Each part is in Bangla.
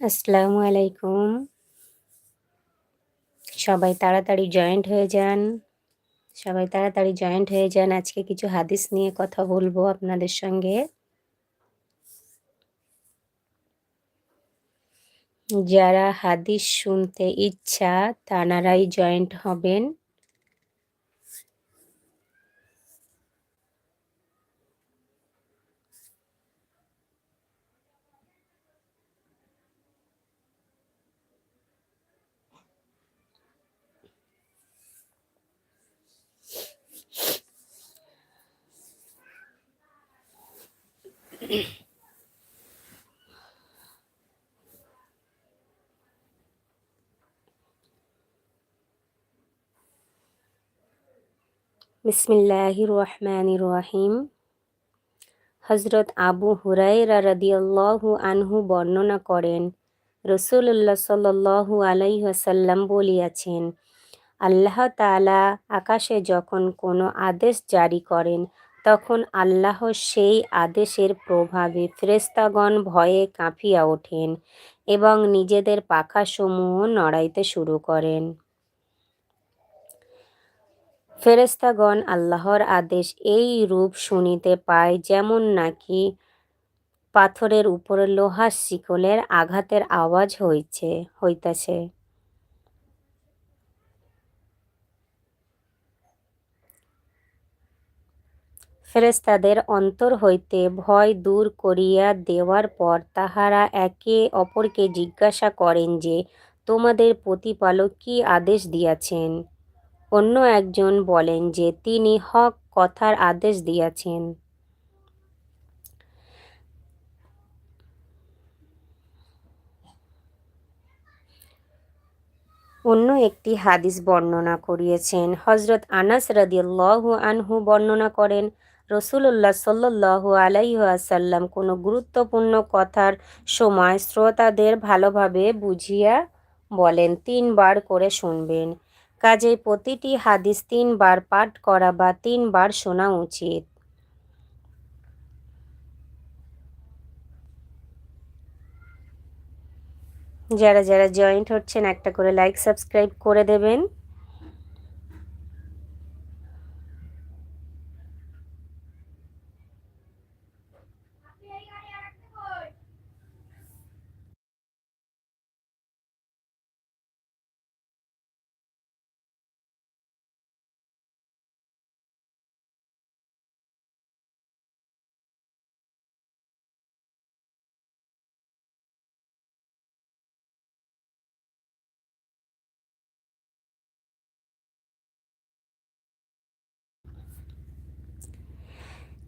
আসসালামু আলাইকুম। সবাই তাড়াতাড়ি জয়েন্ট হয়ে যান। সবাই তাড়াতাড়ি জয়েন্ট হয়ে যান। আজকে কিছু হাদিস নিয়ে কথা বলব আপনাদের সঙ্গে। যারা হাদিস শুনতে ইচ্ছা, তানারাই জয়েন্ট হবেন। বিসমিল্লাহির রহমানির রহিম হজরত আবু হুরাইরা রাদিয়াল্লাহু আনহু বর্ণনা করেন রসুল্লাহ সাল্লু আলাইহাসাল্লাম বলিয়াছেন, আল্লাহ তালা আকাশে যখন কোনো আদেশ জারি করেন তখন আল্লাহ সেই আদেশের প্রভাবে ফ্রেস্তাগণ ভয়ে কাঁপিয়া ওঠেন এবং নিজেদের পাখাসমূহ নড়াইতে শুরু করেন। ফেরেস্তাগণ আল্লাহর আদেশ এই রূপ শুনিতে পায় যেমন নাকি পাথরের উপরে লোহার শিকলের আঘাতের আওয়াজ হইছে, হইতাছে। ফেরেস্তাদের অন্তর হইতে ভয় দূর করিয়া দেওয়ার পর তাহারা একে অপরকে জিজ্ঞাসা করেন যে, তোমাদের প্রতিপালক কি আদেশ দিয়াছেন? অন্য একজন বলেন যে, তিনি হক কথার আদেশ দিয়াছেন। অন্য একটি হাদিস বর্ণনা করিয়েছেন। হজরত আনাস রাদিয়াল্লাহু আনহু বর্ণনা করেন রসুল্লাহ সাল্লাহ আলাইসাল্লাম কোনো গুরুত্বপূর্ণ কথার সময় শ্রোতাদের ভালোভাবে বুঝিয়া বলেন, তিনবার করে শুনবেন। কাজেই প্রতিটি হাদিস তিনবার পাঠ করা বা তিনবার শোনা উচিত। যারা যারা জয়েন্ট হচ্ছেন, একটা করে লাইক, সাবস্ক্রাইব করে দেবেন।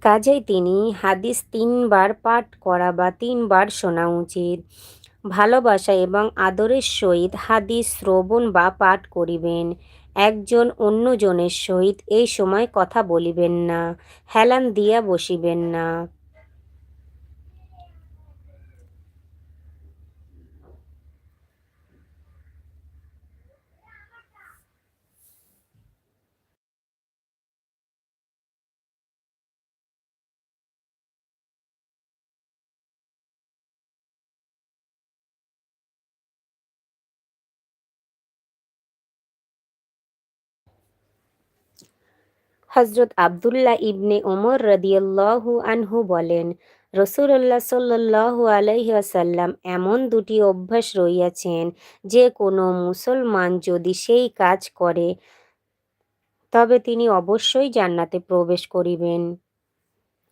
কাজেই তিনি হাদিস তিনবার পাঠ করা বা তিনবার শোনা উচিত। ভালোবাসা এবং আদরের সহিত হাদিস শ্রবণ বা পাঠ করিবেন। একজন অন্যজনের সহিত এই সময় কথা বলিবেন না, হেলান দিয়া বসিবেন না। হজরত আবদুল্লাহ ইবনে ওমর রদিয়াল্লাহু আনহু বলেন রসুল্লাহ সাল্লাহ আলহিহাসাল্লাম এমন দুটি অভ্যাস রইয়াছেন যে কোনো মুসলমান যদি সেই কাজ করে, তবে তিনি অবশ্যই জান্নাতে প্রবেশ করিবেন।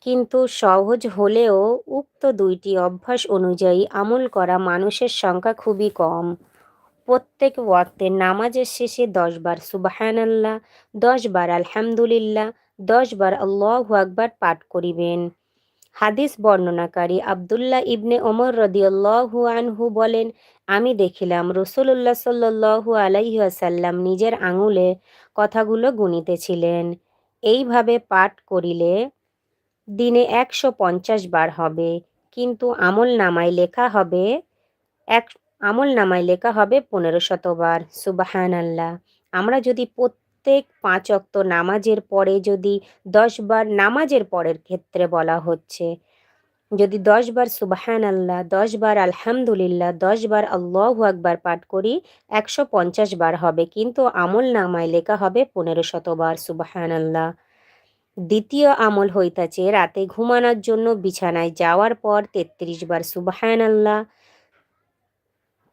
কিন্তু সহজ হলেও উক্ত দুইটি অভ্যাস অনুযায়ী আমল করা মানুষের সংখ্যা খুবই কম। প্রত্যেক ওয়াক্তে নামাজের শেষে দশবার সুবাহান আল্লাহ দশবার আলহামদুলিল্লাহ দশবার আল্লাহ আকবার পাঠ করিবেন। হাদিস বর্ণনাকারী আবদুল্লাহ ইবনে ওমর রদিয়াল্লাহু আনহু বলেন, আমি দেখিলাম রসুল্লাহ সাল্লু আলাইসাল্লাম নিজের আঙুলে কথাগুলো গুনিতেছিলেন। এইভাবে পাঠ করিলে দিনে একশো পঞ্চাশ বার হবে, কিন্তু আমল নামায় লেখা হবে এক আমল নামায় লেখা হবে পনেরো শতবার সুবাহান আল্লাহ আমরা যদি প্রত্যেক পাঁচ অক্ত নামাজের পরে যদি দশ বার নামাজের পরের ক্ষেত্রে বলা হচ্ছে, যদি দশ বার সুবাহান আল্লাহ দশ বার আলহামদুলিল্লাহ, দশ বার আল্লাহ আকবার পাঠ করি, একশো পঞ্চাশ বার হবে। কিন্তু আমল নামায় লেখা হবে পনেরো শতবার সুবাহান আল্লাহ দ্বিতীয় আমল হইতাছে রাতে ঘুমানোর জন্য বিছানায় যাওয়ার পর তেত্রিশ বার সুবাহান আল্লাহ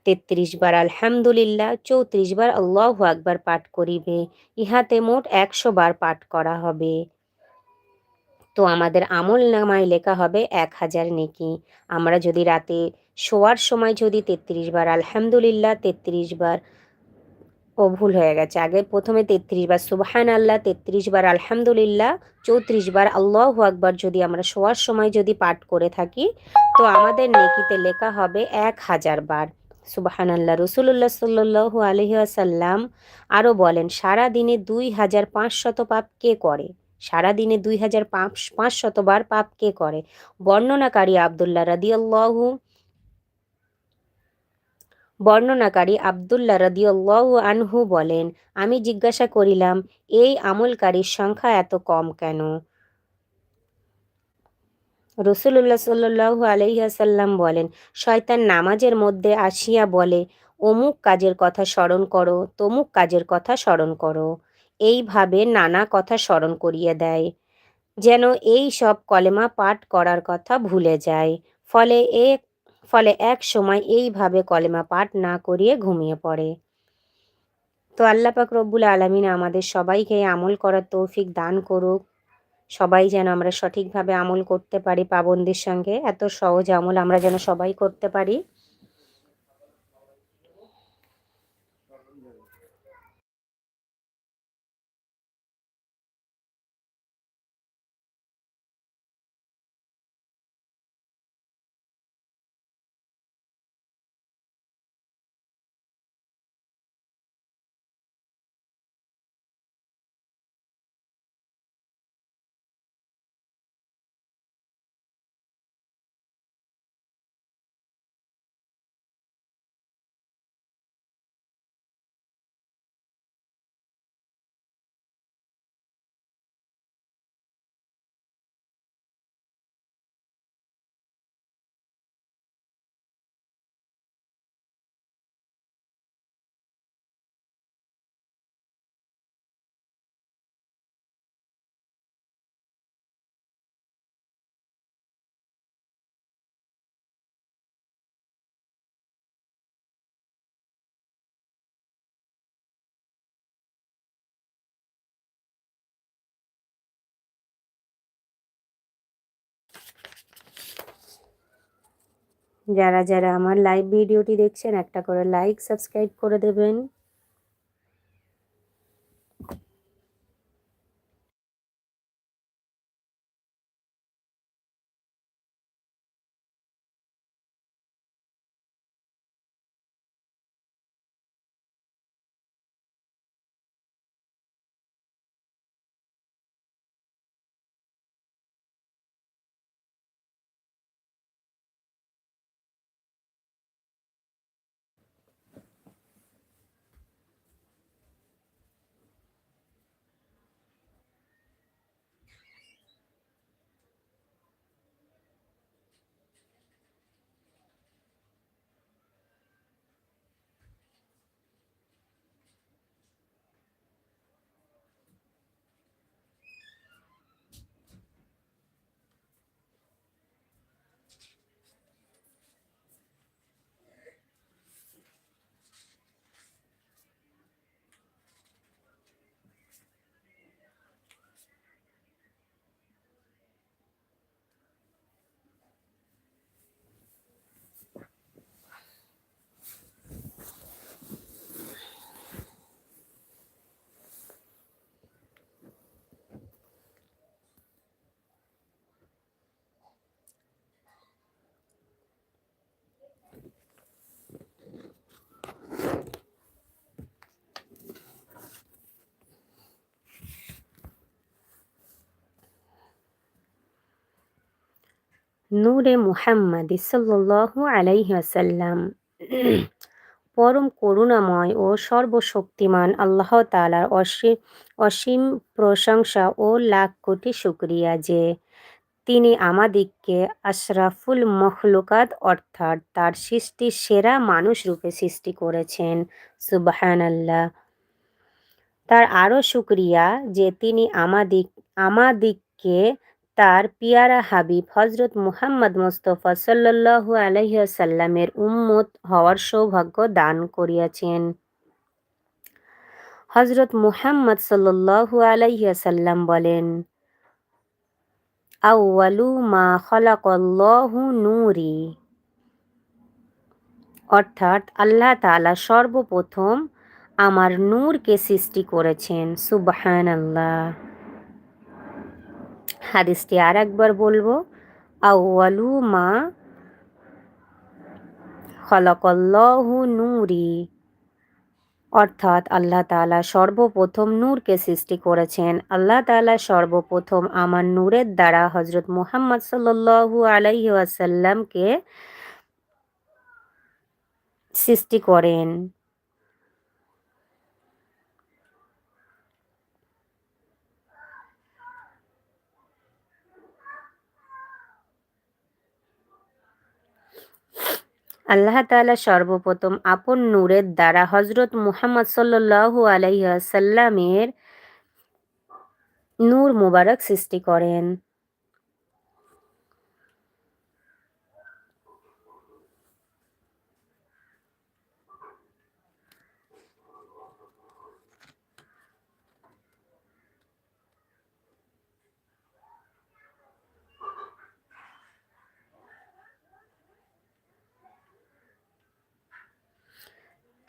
তেত্রিশ বার আলহামদুলিল্লাহ, চৌত্রিশ বার আল্লাহ আকবার পাঠ করিবে, ইহাতে মোট একশো বার পাঠ করা হবে। তো আমাদের আমল নামায় লেখা হবে এক হাজার নেকি। আমরা যদি রাতে শোয়ার সময় যদি তেত্রিশ বার আলহামদুলিল্লাহ, তেত্রিশ বার ও ভুল হয়ে গেছে। আগে প্রথমে তেত্রিশ বার সুবাহান আল্লাহ তেত্রিশ বার আলহামদুলিল্লাহ, চৌত্রিশ বার আল্লাহ আকবার যদি আমরা শোয়ার সময় যদি পাঠ করে থাকি, তো আমাদের নেকিতে লেখা হবে এক হাজার বার। সুবাহান আল্লাহ রসুল্লাহ সাল্লু আলহি আসাল্লাম আরও বলেন সারা দিনে দুই হাজার পাঁচশত পাপ কে করে? সারা দিনে দুই হাজার পাঁচ পাঁচশতবার পাপ কে করে? বর্ণনাকারী আবদুল্লাহ রাদিয়াল্লাহু, বর্ণনাকারী আবদুল্লাহ রাদিয়াল্লাহু আনহু বলেন, আমি জিজ্ঞাসা করিলাম, এই আমলকারীর সংখ্যা এত কম কেন? রসুল্লাহ সাল্লু আলহিহাসাল্লাম বলেন, শয়তান নামাজের মধ্যে আসিয়া বলে, অমুক কাজের কথা স্মরণ করো, তমুক কাজের কথা স্মরণ করো। এইভাবে নানা কথা স্মরণ করিয়ে দেয়, যেন এই সব কলেমা পাঠ করার কথা ভুলে যায়। ফলে এক ফলে এক সময় এইভাবে কলেমা পাঠ না করিয়ে ঘুমিয়ে পড়ে। তো আল্লাপাক রব্বুল আলমিন আমাদের সবাইকে আমল করার তৌফিক দান করুক। সবাই যেন আমরা সঠিকভাবে আমল করতে পারি পাবনদের সঙ্গে, এত সহজ আমল আমরা যেন সবাই করতে পারি। যারা যারা আমার লাইভ ভিডিওটি দেখছেন একটা করে লাইক সাবস্ক্রাইব করে দেবেন। নূরে মুহাম্মদ সাল্লু আলাইহি আসাল্লাম পরম করুণাময় ও সর্বশক্তিমান আল্লাহ তালার অসীম অসীম প্রশংসা ও লাখ কোটি শুক্রিয়া যে তিনি আমাদিগকে আশরাফুল মখলুকাত অর্থাৎ তার সৃষ্টির সেরা মানুষ রূপে সৃষ্টি করেছেন। সুবাহান আল্লাহ তার আরও শুক্রিয়া যে তিনি আমাদিক আমাদিগকে তার পিয়ারা হাবিব হজরত মুহাম্মদ মুস্তফা সাল্লু আলহিসাল্লামের উম্মত হওয়ার সৌভাগ্য দান করিয়াছেন। হজরত মুহাম্মদ সাল্লু আলাইসাল্লাম বলেন, আউয়ালু মা খলাকল্লাহু নূরি। অর্থাৎ আল্লাহ তালা সর্বপ্রথম আমার নূরকে সৃষ্টি করেছেন সুবহান আল্লাহ হাদিসটি আর একবার বলব। আউয়ালু মা খলাকল্লাহু নূরি। অর্থাৎ আল্লাহ তালা সর্বপ্রথম নূরকে সৃষ্টি করেছেন। আল্লাহ তালা সর্বপ্রথম আমার নূরের দ্বারা হজরত মুহাম্মদ সাল্লু আলাইহি আসাল্লামকে সৃষ্টি করেন। আল্লাহ তালা সর্বপ্রথম আপন নূরের দ্বারা হজরত মুহাম্মদ সাল্লু আলাইসাল্লামের নূর মুবারক সৃষ্টি করেন।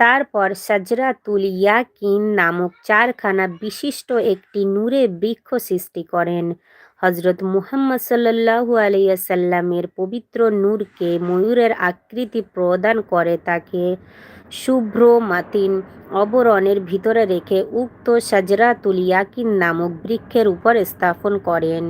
তারপর সাজরাতুল ইয়াকিন নামক চারখানা বিশিষ্ট একটি নূরে বৃক্ষ সৃষ্টি করেন। হজরত মুহাম্মদ সাল্লাহু আলাইসাল্লামের পবিত্র নূরকে ময়ূরের আকৃতি প্রদান করে তাকে শুভ্র মাতিন অবরণের ভিতরে রেখে উক্ত সাজরাতুল ইয়াকিন নামক বৃক্ষের উপর স্থাপন করেন।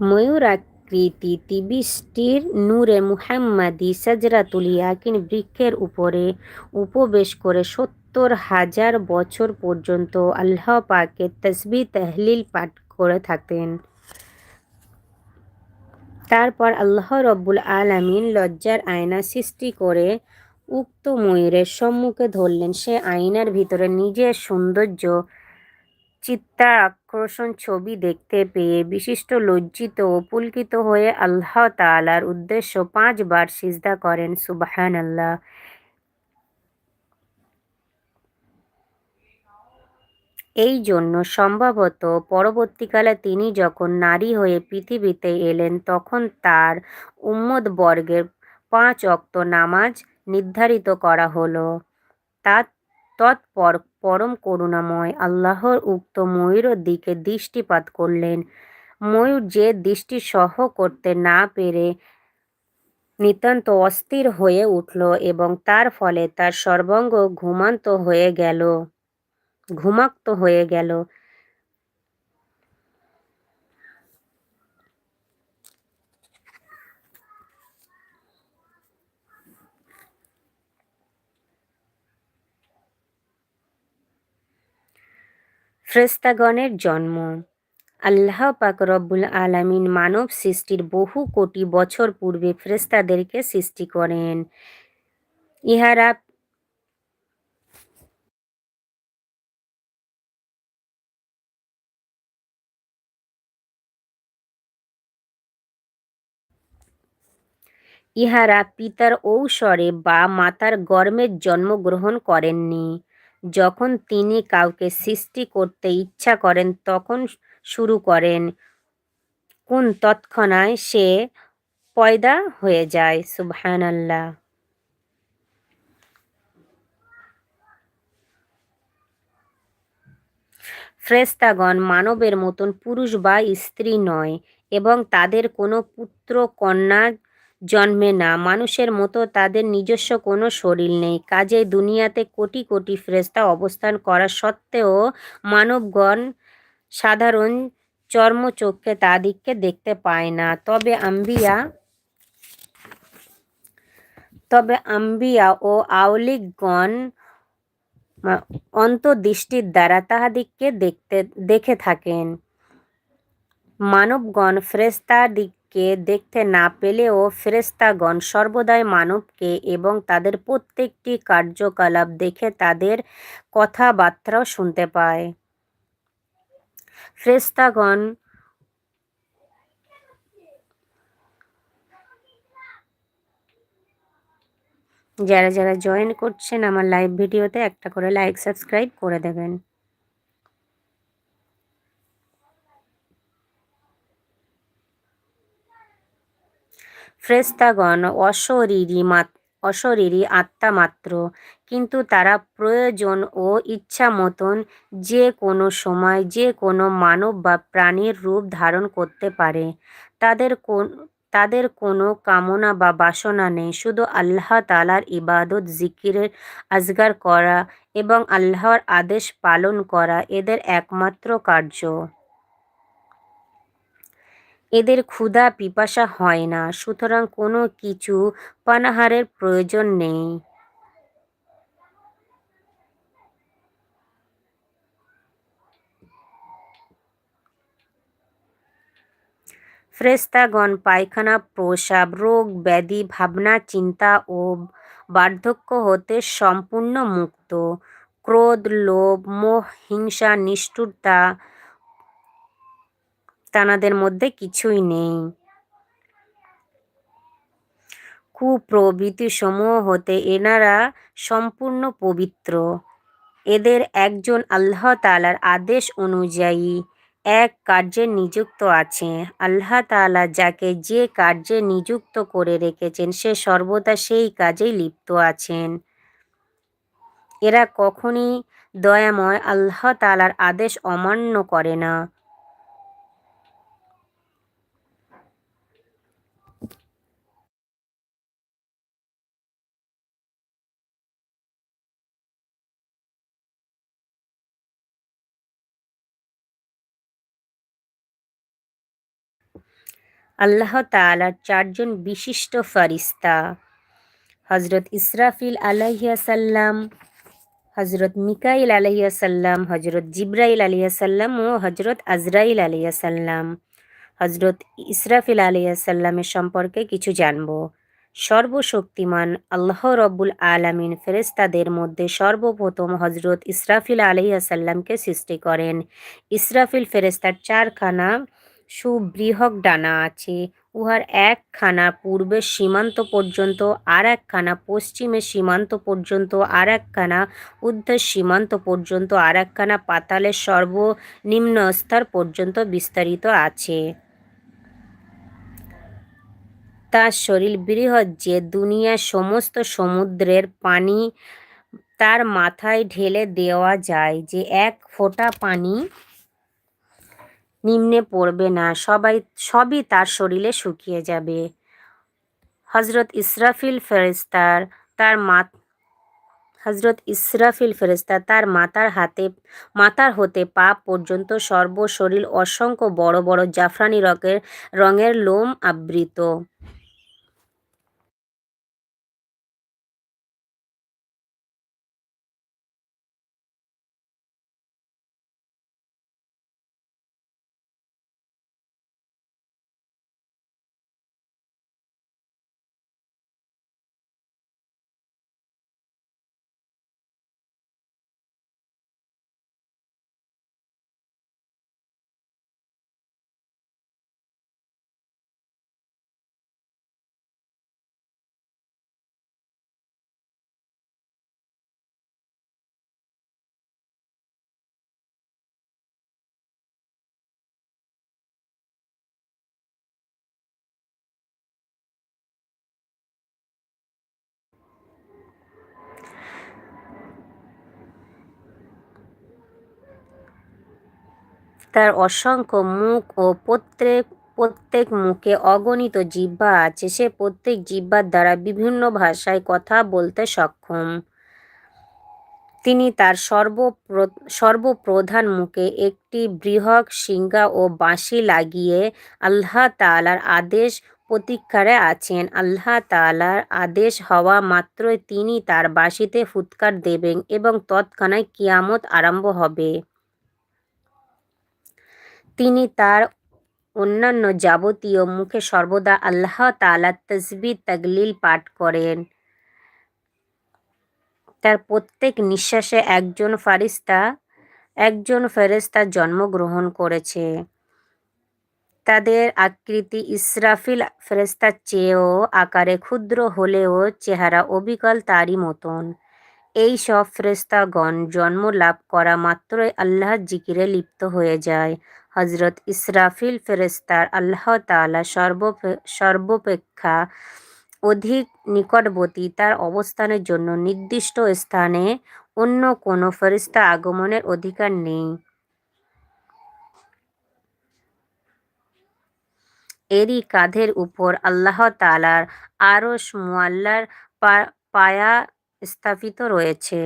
ময়ূরাকৃতি তিবিষ্টির নূরে মুহাম্মাদি সাজরাতুল ইয়াকিন বৃক্ষের উপরে উপবেশ করে সত্তর হাজার বছর পর্যন্ত আল্লাহ পাকে তসবি তহলিল পাঠ করে থাকতেন তারপর আল্লাহ রব্বুল আলমিন লজ্জার আয়না সৃষ্টি করে উক্ত ময়ূরের সম্মুখে ধরলেন। সে আয়নার ভিতরে নিজের সৌন্দর্য চিত্তার আকর্ষণ ছবি দেখতে পেয়ে বিশিষ্ট, লজ্জিত ও পুলকিত হয়ে আল্লাহ তালার উদ্দেশ্য পাঁচবার সিজদা করেন সুবাহান আল্লাহ এই জন্য সম্ভবত পরবর্তীকালে তিনি যখন নারী হয়ে পৃথিবীতে এলেন, তখন তার উম্মদ বর্গের পাঁচ অক্ত নামাজ নির্ধারিত করা হলো। তা, তৎপর পরম করুণাময় আল্লাহর উক্ত ময়ূরের দিকে দৃষ্টিপাত করলেন। ময়ূর যে দৃষ্টি সহ করতে না পেরে নিতান্ত অস্থির হয়ে উঠল এবং তার ফলে তার সর্বাঙ্গ ঘুমান্ত হয়ে গেল, ঘুমাক্ত হয়ে গেল। ফ্রেস্তাগণের জন্ম। আল্লাহ পাক রব্বুল আলামিন মানব সৃষ্টির বহু কোটি বছর পূর্বে ফ্রেস্তাদেরকে সৃষ্টি করেন। ইহারা ইহারা পিতার ঔষরে বা মাতার গর্মের জন্মগ্রহণ করেননি। যখন তিনি কাউকে সৃষ্টি করতে ইচ্ছা করেন, তখন শুরু করেন। কোন তৎক্ষণায় সে পয়দা হয়ে যায়। সুবহান আল্লাহ ফ্রেস্তাগণ মানবের মতন পুরুষ বা স্ত্রী নয় এবং তাদের কোনো পুত্র, কন্যা জন্মে না। মানুষের মতো তাদের নিজস্ব কোনো শরীর নেই। কাজে দুনিয়াতে কোটি কোটি ফ্রেস্তা অবস্থান করা সত্ত্বেও মানবগণ সাধারণ চর্মচক্ষে তাদিককে দেখতে পায় না। তবে আম্বিয়া তবে আম্বিয়া ও আউলিকগণ অন্তর্দৃষ্টির দ্বারা তাহাদিগকে দেখতে, দেখে থাকেন। মানবগণ ফ্রেস্তাদিগকে দেখতে না পেলেও ফেরেস্তাগণ সর্বদাই মানবকে এবং তাদের প্রত্যেকটি কার্যকলাপ দেখে তাদের কথাবার্তাও শুনতে পায়। ফ্রেস্তাগণ যারা যারা জয়েন করছেন আমার লাইভ ভিডিওতে একটা করে লাইক সাবস্ক্রাইব করে দেবেন। ফ্রেস্তাগণ অশরীরী অশরীরী আত্মা মাত্র। কিন্তু তারা প্রয়োজন ও ইচ্ছা মতন যে কোনো সময়, যে কোনো মানব বা প্রাণীর রূপ ধারণ করতে পারে। তাদের কোন, তাদের কোনো কামনা বা বাসনা নেই। শুধু আল্লাহ তালার ইবাদত, জিকিরের আজগার করা এবং আল্লাহর আদেশ পালন করা এদের একমাত্র কার্য। এদের ক্ষুধা পিপাসা হয় না, সুতরাং কোনো কিছু পানাহারের প্রয়োজন নেই। ফ্রেস্তাগণ, পায়খানা, প্রসাব, রোগ, ব্যাধি, ভাবনা, চিন্তা ও বার্ধক্য হতে সম্পূর্ণ মুক্ত। ক্রোধ, লোভ, মোহ, হিংসা, নিষ্ঠুরতা তানাদের মধ্যে কিছুই নেই। কুপ্রবৃত্তি সমূহ হতে এনারা সম্পূর্ণ পবিত্র। এদের একজন আল্লাহ তালার আদেশ অনুযায়ী এক কার্যে নিযুক্ত আছে। আল্লাহ তালা যাকে যে কার্যে নিযুক্ত করে রেখেছেন, সে সর্বদা সেই কাজেই লিপ্ত আছেন। এরা কখনই দয়াময় আল্লাহ তালার আদেশ অমান্য করে না। আল্লাহ তালার চারজন বিশিষ্ট ফারিস্তা হজরত ইসরাফিল আলাইসাল্লাম হজরত মিকাইল আলাইসাল্লাম হজরত জিব্রাইল আলিয়াসাল্লাম ও হজরত আজরাইল আলিয়াসাল্লাম হজরত ইসরাফিল আলিয়াসাল্লামের সম্পর্কে কিছু জানব। সর্বশক্তিমান আল্লাহ রব্বুল আলামিন ফেরেস্তাদের মধ্যে সর্বপ্রথম হজরত ইসরাফিল আলাইসাল্লামকে সৃষ্টি করেন। ইসরাফিল ফেরেস্তার চারখানা সুবৃহৎ ডানা আছে। উহার একখানা পূর্বের সীমান্ত পর্যন্ত, আর একখানা পশ্চিমের সীমান্ত পর্যন্ত, আর একখানা উদ্ধের সীমান্ত পর্যন্ত, আর একখানা পাতালের সর্বনিম্ন স্তর পর্যন্ত বিস্তারিত আছে। তার শরীর বৃহৎ, যে দুনিয়ার সমস্ত সমুদ্রের পানি তার মাথায় ঢেলে দেওয়া যায়, যে এক ফোঁটা পানি নিম্নে পড়বে না, সবাই, সবই তার শরীরে শুকিয়ে যাবে। হজরত ইসরাফিল ফেরেস্তার তার মাত হজরত ইসরাফিল ফেরেস্তা তার মাতার হাতে, মাতার হতে পাপ পর্যন্ত সর্বশরীর অসংখ্য বড় বড় জাফরানি রকের রঙের লোম আবৃত। তার অসংখ্য মুখ ও প্রত্যেক প্রত্যেক মুখে অগণিত জিহ্বা আছে। সে প্রত্যেক জিহ্বার দ্বারা বিভিন্ন ভাষায় কথা বলতে সক্ষম। তিনি তার সর্বপ্র, সর্বপ্রধান মুখে একটি বৃহৎ সিংহা ও বাঁশি লাগিয়ে আল্লাহ তালার আদেশ প্রতীক্ষারে আছেন। আল্লাহ তালার আদেশ হওয়া মাত্রই তিনি তার বাঁশিতে ফুৎকার দেবেন এবং তৎক্ষণাৎ কিয়ামত আরম্ভ হবে। তিনি তার অন্যান্য যাবতীয় মুখে সর্বদা আল্লাহ তালা তসবি তাগলিল পাঠ করেন। তার প্রত্যেক নিঃশ্বাসে একজন ফারিস্তা, একজন ফেরেস্তা জন্মগ্রহণ করেছে। তাদের আকৃতি ইসরাফিল ফেরেস্তার চেয়েও আকারে ক্ষুদ্র হলেও চেহারা অবিকল তারই মতন। এই সব ফেরেস্তাগণ জন্ম লাভ করা মাত্রই আল্লাহ জিকিরে লিপ্ত হয়ে যায়। হজরত ইসরাফিল ফেরেস্তার আল্লাহ তালা সর্ব সর্বপেক্ষা অধিক নিকটবর্তী তার অবস্থানের জন্য নির্দিষ্ট স্থানে অন্য কোনো ফেরিস্তা আগমনের অধিকার নেই। এরই কাঁধের উপর আল্লাহ তালার আরশ মুআল্লার পায়া স্থাপিত রয়েছে।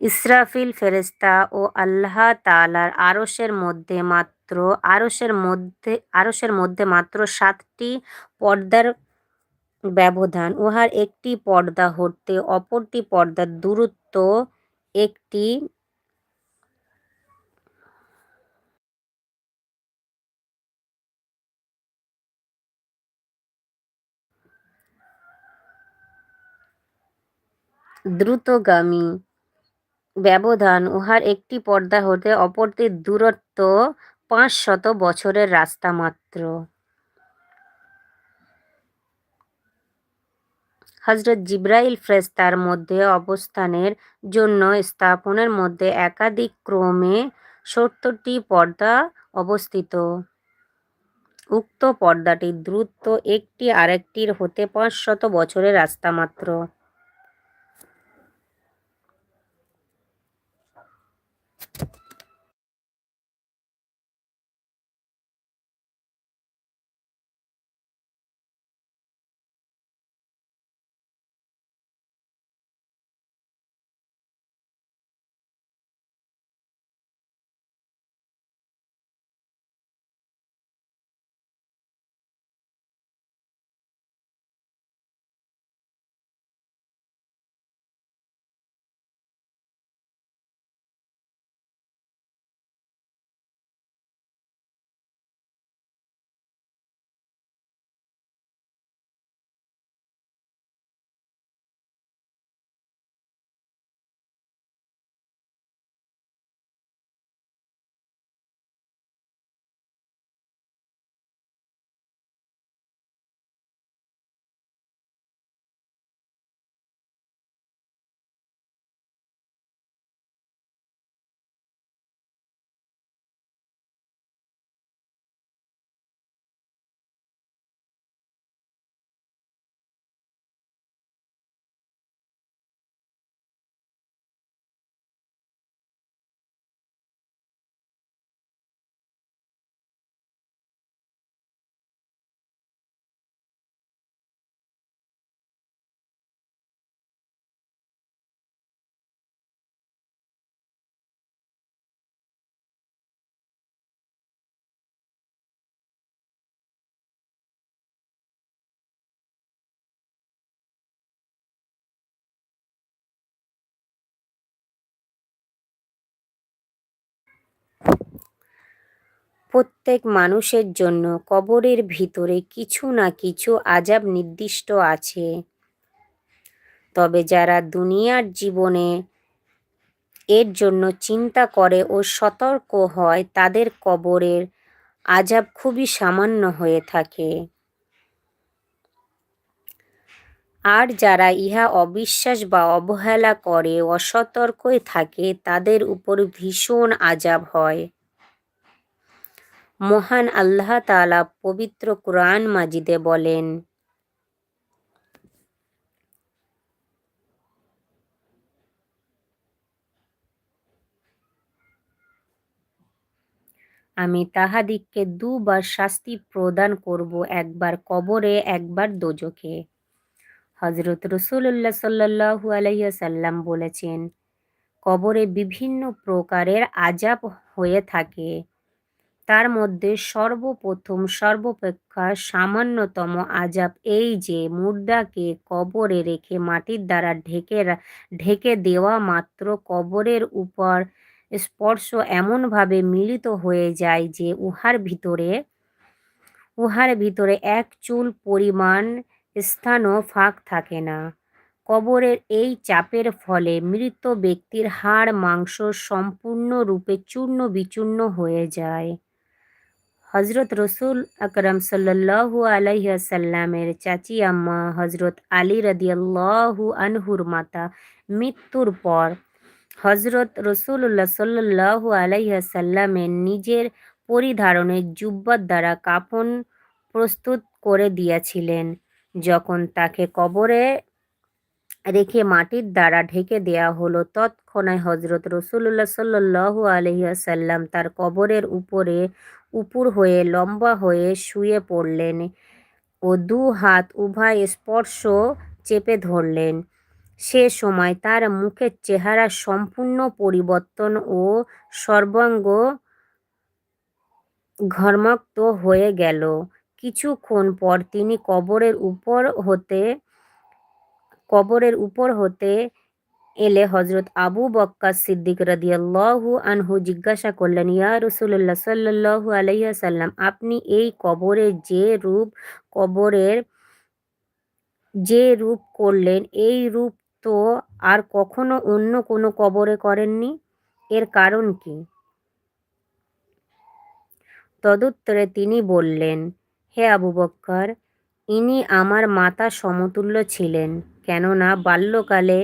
ইসরাফিল ফেরেস্তা ও আল্লাহ তালার আরশের মধ্যে মাত্র, আরশের মধ্যে আরশের মধ্যে মাত্র সাতটি পর্দার ব্যবধান। উহার একটি পর্দা হতে অপরটি পর্দার দূরত্ব একটি দ্রুতগামী ব্যবধান উহার একটি পর্দা হতে অপরটির দূরত্ব পাঁচ শত বছরের রাস্তা মাত্র। হজরত জিব্রাইল ফ্রেস্তার মধ্যে অবস্থানের জন্য স্থাপনের মধ্যে একাধিক ক্রমে সত্তরটি পর্দা অবস্থিত। উক্ত পর্দাটির দ্রুত একটি আরেকটির হতে পাঁচশত বছরের রাস্তা মাত্র। প্রত্যেক মানুষের জন্য কবরের ভিতরে কিছু না কিছু আজাব নির্দিষ্ট আছে। তবে যারা দুনিয়ার জীবনে এর জন্য চিন্তা করে ও সতর্ক হয়, তাদের কবরের আজাব খুবই সামান্য হয়ে থাকে। আর যারা ইহা অবিশ্বাস বা অবহেলা করে, অসতর্কই থাকে, তাদের উপর ভীষণ আজাব হয়। মহান আল্লাহ তালা পবিত্র কোরআন মাজিদে বলেন, আমি তাহাদিগকে দুবার শাস্তি প্রদান করব, একবার কবরে, একবার দোজখে। হজরত রসুল্লাহ সাল্লাহু আলাইসাল্লাম বলেছেন, কবরে বিভিন্ন প্রকারের আজাব হয়ে থাকে। তার মধ্যে সর্বপ্রথম, সর্বাপেক্ষা সামান্যতম আজাব এই যে মুর্দাকে কবরে রেখে মাটির দ্বারা ঢেকে ঢেকে দেওয়া মাত্র কবরের উপর স্পর্শ এমনভাবে মিলিত হয়ে যায় যে উহার ভিতরে উহার ভিতরে এক চুল পরিমাণ স্থানও ফাঁক থাকে না। কবরের এই চাপের ফলে মৃত ব্যক্তির হাড় মাংস সম্পূর্ণরূপে চূর্ণ বিচূর্ণ হয়ে যায়। হজরত রসুল আকরম সাল্লু আলাইসাল্লামের চাচি আম্মা হজরত আলী রদিয়াল্লাহু আনহুর মাতা মৃত্যুর পর হজরত রসুল্লাহ সাল্লু আলাইসাল্লামের নিজের পরিধারণের জুব্বার দ্বারা কাফন প্রস্তুত করে দিয়েছিলেন। যখন তাকে কবরে রেখে মাটির দ্বারা ঢেকে দেয়া হলো, তৎক্ষণাৎ হজরত রসুল্লাহ সাল্লু আলহিহাসাল্লাম তার কবরের উপরে উপুর হয়ে লম্বা হয়ে শুয়ে পড়লেন ও দু হাত উভয় স্পর্শ চেপে ধরলেন। সে সময় তার মুখের চেহারা সম্পূর্ণ পরিবর্তন ও সর্বাঙ্গ ঘর্মাক্ত হয়ে গেল। কিছুক্ষণ পর তিনি কবরের উপর হতে, কবরের উপর হতে এলে হজরত আবু বক্কা সিদ্দিক রাদিয়াল্লাহু আনহু জিজ্ঞাসা করলেন, ইয়া রসুল্লাহ সাল্লাহু আলাইসাল্লাম আপনি এই কবরের যে রূপ কবরের যে রূপ করলেন, এই রূপ তো আর কখনো অন্য কোনো কবরে করেননি? এর কারণ কি? তদুত্তরে তিনি বললেন, হে আবু বক্কর, ইনি আমার মাতা সমতুল্য ছিলেন। কেননা বাল্যকালে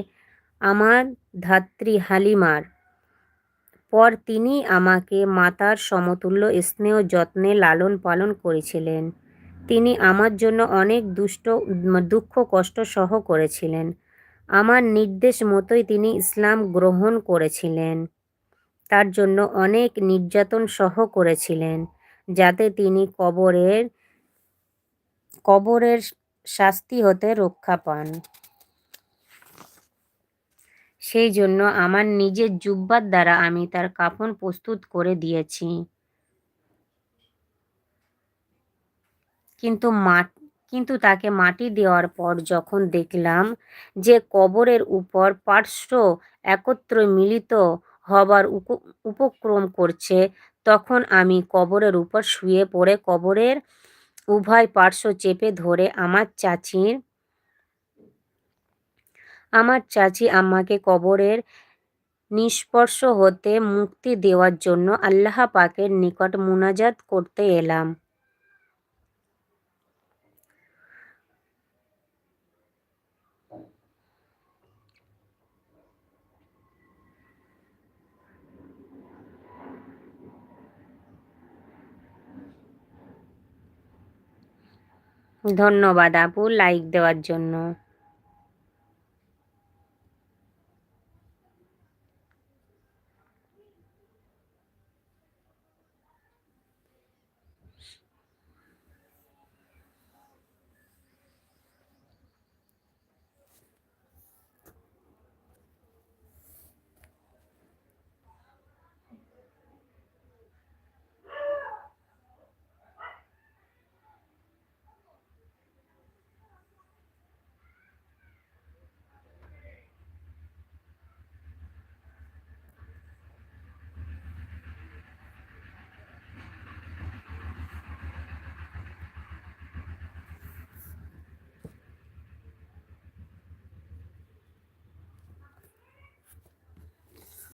আমার ধাত্রী হালিমার। পর তিনি আমাকে মাতার সমতুল্য স্নেহ যত্নে লালন পালন করেছিলেন। তিনি আমার জন্য অনেক দুষ্ট, দুঃখ, কষ্ট সহ করেছিলেন। আমার নির্দেশ মতোই তিনি ইসলাম গ্রহণ করেছিলেন। তার জন্য অনেক নির্যাতন সহ করেছিলেন, যাতে তিনি কবরের কবরের শাস্তি হতে রক্ষা পান। সেই জন্য আমার নিজের জুব্বার দ্বারা আমি তার কাফন প্রস্তুত করে দিয়েছি। কিন্তু মাট কিন্তু তাকে মাটি দেওয়ার পর যখন দেখলাম যে কবরের উপর পার্শ্ব একত্র মিলিত হবার উপক্রম করছে, তখন আমি কবরের উপর শুয়ে পড়ে কবরের উভয় পার্শ্ব চেপে ধরে আমার চাচির আমার চাচি আমাকে কবরের নিষ্পর্শ হতে মুক্তি দেওয়ার জন্য আল্লাহ পাকের নিকট মুনাজাত করতে এলাম। ধন্যবাদ আপু লাইক দেওয়ার জন্য।